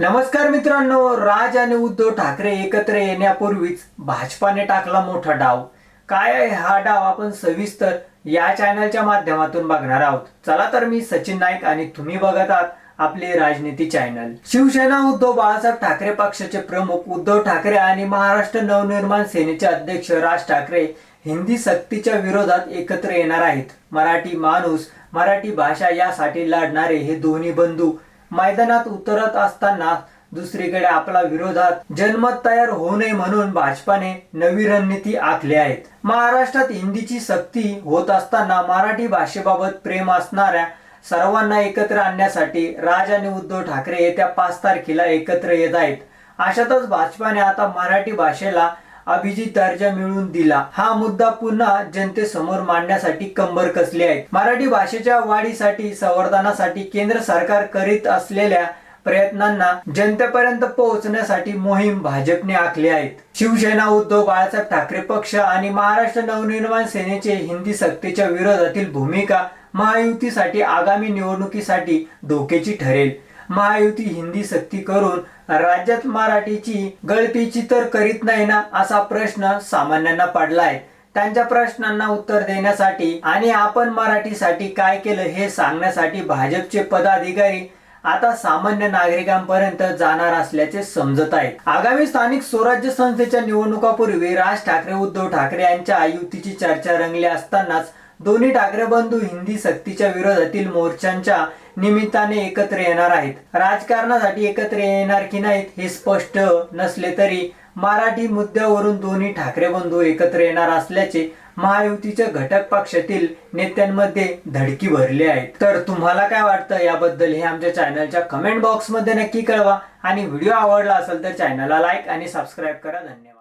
नमस्कार मित्रांनो राज आणि उद्धव ठाकरे एकत्र येण्यापूर्वीच भाजपाने टाकला मोठा डाव. काय आहे हा डाव आपण सविस्तर या चॅनलच्या माध्यमातून बघणार आहोत. चला तर मी सचिन नाईक आणि तुम्ही बघत आहात आपले राजनीती चॅनल शिवसेना उद्धव बाळासाहेब ठाकरे पक्षाचे प्रमुख उद्धव ठाकरे आणि महाराष्ट्र नवनिर्माण सेनेचे अध्यक्ष राज ठाकरे हिंदी सक्तीच्या विरोधात एकत्र येणार आहेत. मराठी माणूस मराठी भाषा यासाठी लढणारे हे दोन्ही बंधू मैदानात उतरत असताना दुसरीकडे आपला विरोधात जनमत तयार होऊ नये म्हणून भाजपाने नवी रणनीती आखली आहेत महाराष्ट्रात हिंदीची सक्ती होत असताना मराठी भाषेबाबत प्रेम असणाऱ्या सर्वांना एकत्र आणण्यासाठी राज आणि उद्धव ठाकरे येत्या पाच तारखेला एकत्र येत आहेत. अशातच भाजपाने आता मराठी भाषेला अभिजित दर्जा मिळवून दिला. हा मुद्दा पुन्हा जनतेसमोर मांडण्यासाठी कंबर कसली आहे? मराठी भाषेच्या वाढीसाठी संवर्धनासाठी केंद्र सरकार करीत असलेल्या प्रयत्नांना जनतेपर्यंत पोहोचण्यासाठी मोहीम भाजपने आखली आहेत शिवसेना उद्धव बाळासाहेब ठाकरे पक्ष आणि महाराष्ट्र नवनिर्माण सेनेचे हिंदी सक्तीच्या विरोधातील भूमिका महायुतीसाठी आगामी निवडणुकीसाठी धोक्याची ठरेल. महायुती हिंदी सक्ती करून राज्यात मराठीची गळतीची तर करीत नाही ना असा प्रश्न सामान्यांना पडलाय. त्यांच्या प्रश्नांना उत्तर देण्यासाठी आणि आपण मराठीसाठी काय केलं हे सांगण्यासाठी भाजपचे पदाधिकारी आता सामान्य नागरिकांपर्यंत जाणार असल्याचे समजत आहे आगामी स्थानिक स्वराज्य संस्थेच्या निवडणुकापूर्वी राज ठाकरे उद्धव ठाकरे यांच्या युतीची चर्चा रंगली असतानाच दोन्ही ठाकरे बंधू हिंदी सक्तीच्या विरोधातील मोर्चांच्या निमित्ताने एकत्र येणार आहेत. राजकारणासाठी एकत्र येणार की नाहीत हे स्पष्ट नसले तरी मराठी मुद्द्यावरून दोन्ही ठाकरे बंधू एकत्र येणार असल्याचे महायुतीच्या घटक पक्षातील नेत्यांमध्ये धडकी भरली आहे तर तुम्हाला काय वाटतं याबद्दल हे आमच्या चॅनलच्या कमेंट बॉक्समध्ये नक्की कळवा आणि व्हिडिओ आवडला असेल तर चॅनलला लाईक आणि सबस्क्राईब करा. धन्यवाद.